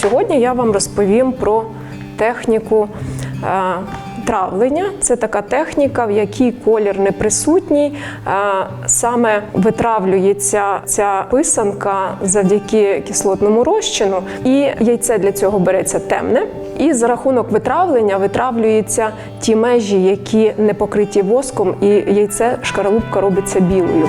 Сьогодні я вам розповім про техніку е, травлення. Це така техніка, в якій колір не присутній. Е, Саме витравлюється ця писанка завдяки кислотному розчину, і яйце для цього береться темне. І за рахунок витравлення витравлюються ті межі, які не покриті воском, і яйце шкаралупка робиться білою.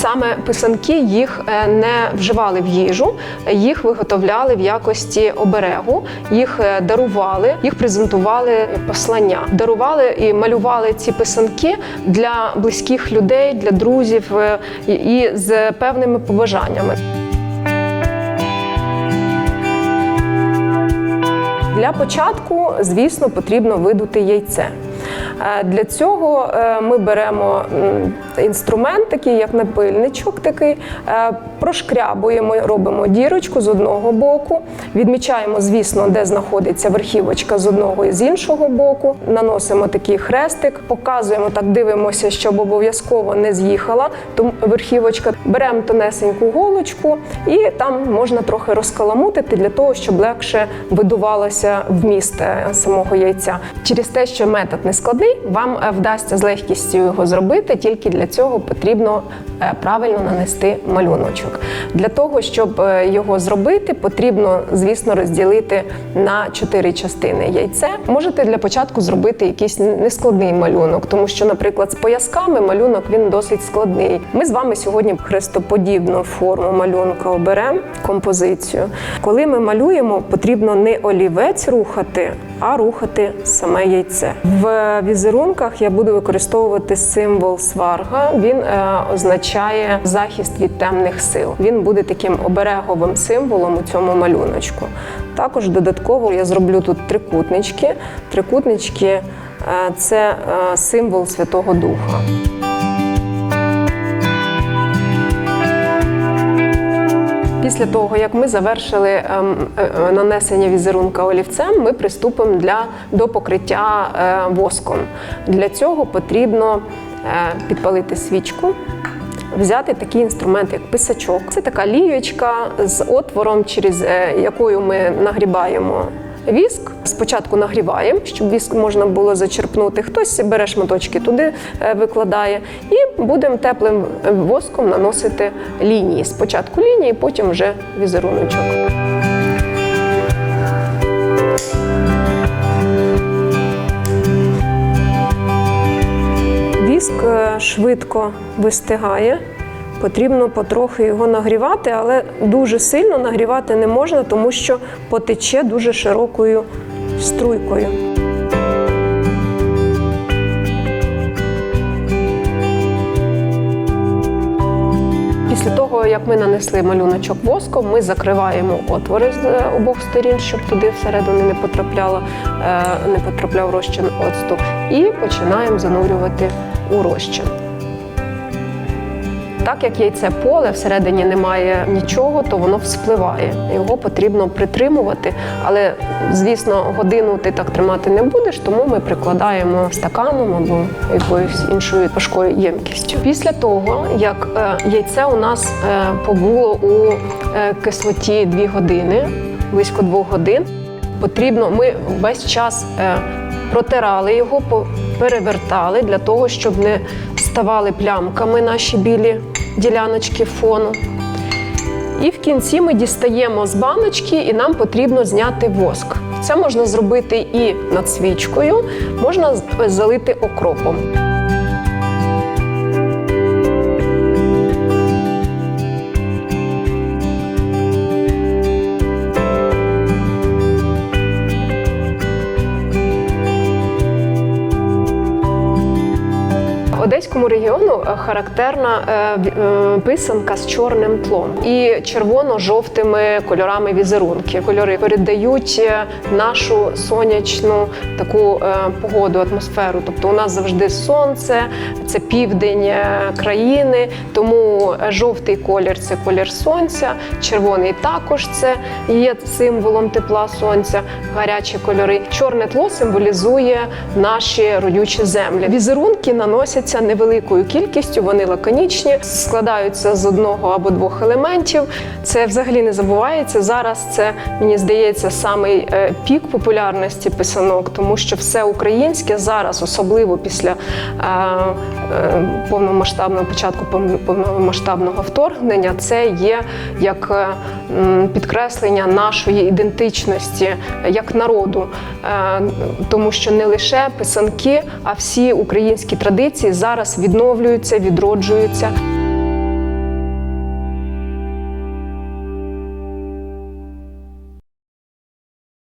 Саме писанки їх е, не вживали в їжу, їх виготовляли в якості оберегу, їх е, дарували, їх презентували послання, дарували і малювали ці писанки для близьких людей, для друзів е, і з певними побажаннями. Для початку, звісно, потрібно видути яйце. Е, Для цього е, ми беремо інструмент, такий як напильничок, такий, е, прошкрябуємо, робимо дірочку з одного боку, відмічаємо, звісно, де знаходиться верхівочка з одного і з іншого боку. Наносимо такий хрестик, показуємо так, дивимося, щоб обов'язково не з'їхала верхівочка. Беремо тонесеньку голочку і там можна трохи розкаламутити для того, щоб легше видувалося вміст самого яйця. Через те, що метод не складний, вам е, вдасться з легкістю його зробити. Тільки для цього потрібно е, правильно нанести малюночок. Для того, щоб е, його зробити, потрібно, звісно, розділити на чотири частини яйце. Можете для початку зробити якийсь нескладний малюнок, тому що, наприклад, з поясками малюнок він досить складний. Ми з вами сьогодні хрестоподібну форму малюнка оберемо композицію. Коли ми малюємо, потрібно не олівець рухати, а рухати саме яйце. В візерунках я буду використовувати символ сварга. Він е, означає захист від темних сил. Він буде таким обереговим символом у цьому малюночку. Також додатково я зроблю тут трикутнички. Трикутнички е, це е, символ Святого Духа. Після того, як ми завершили ем, е, е, нанесення візерунка олівцем, ми приступимо для, до покриття е, воском. Для цього потрібно підпалити свічку. Взяти такий інструмент, як писачок. Це така лієчка з отвором, через якою ми нагрібаємо віск. Спочатку нагріваємо, щоб віск можна було зачерпнути. Хтось бере шматочки туди, е, викладає, і будемо теплим воском наносити лінії. Спочатку лінії, потім вже візеруночок. Віск е, швидко вистигає. Потрібно потрохи його нагрівати, але дуже сильно нагрівати не можна, тому що потече дуже широкою струйкою. Після того, як ми нанесли малюночок воском, ми закриваємо отвори з е, обох сторін, щоб туди всередину не потрапляло, е, не потрапляв розчин оцту, і починаємо занурювати у розчин. Так як яйце поле всередині немає нічого, то воно вспливає. Його потрібно притримувати, але звісно, годину ти так тримати не будеш, тому ми прикладаємо стаканом або якоюсь іншою важкою ємкістю. Після того, як е, яйце у нас е, побуло у е, кислоті 2 години, близько 2 годин, потрібно, ми весь час протирали його, перевертали для того, щоб не ставали плямками наші білі діляночки фону. І в кінці ми дістаємо з баночки, і нам потрібно зняти воск. Це можна зробити і над свічкою, можна залити окропом. Регіону е, характерна е, е, писанка з чорним тлом і червоно-жовтими кольорами візерунки. Кольори передають нашу сонячну таку погоду, атмосферу. Тобто у нас завжди сонце, це південь країни, тому жовтий колір це колір сонця, червоний також це є символом тепла сонця, гарячі кольори. Чорне тло символізує наші родючі землі. Візерунки наносяться невеликою кількістю, вони лаконічні, складаються з одного або двох елементів. Це взагалі не забувається. Зараз це мені здається самий е, пік популярності писанок, тому що все українське зараз, особливо після е, е, повномасштабного початку повномасштабного вторгнення, це є як підкреслення нашої ідентичності як народу, тому що не лише писанки, а всі українські традиції зараз відновлюються, відроджуються.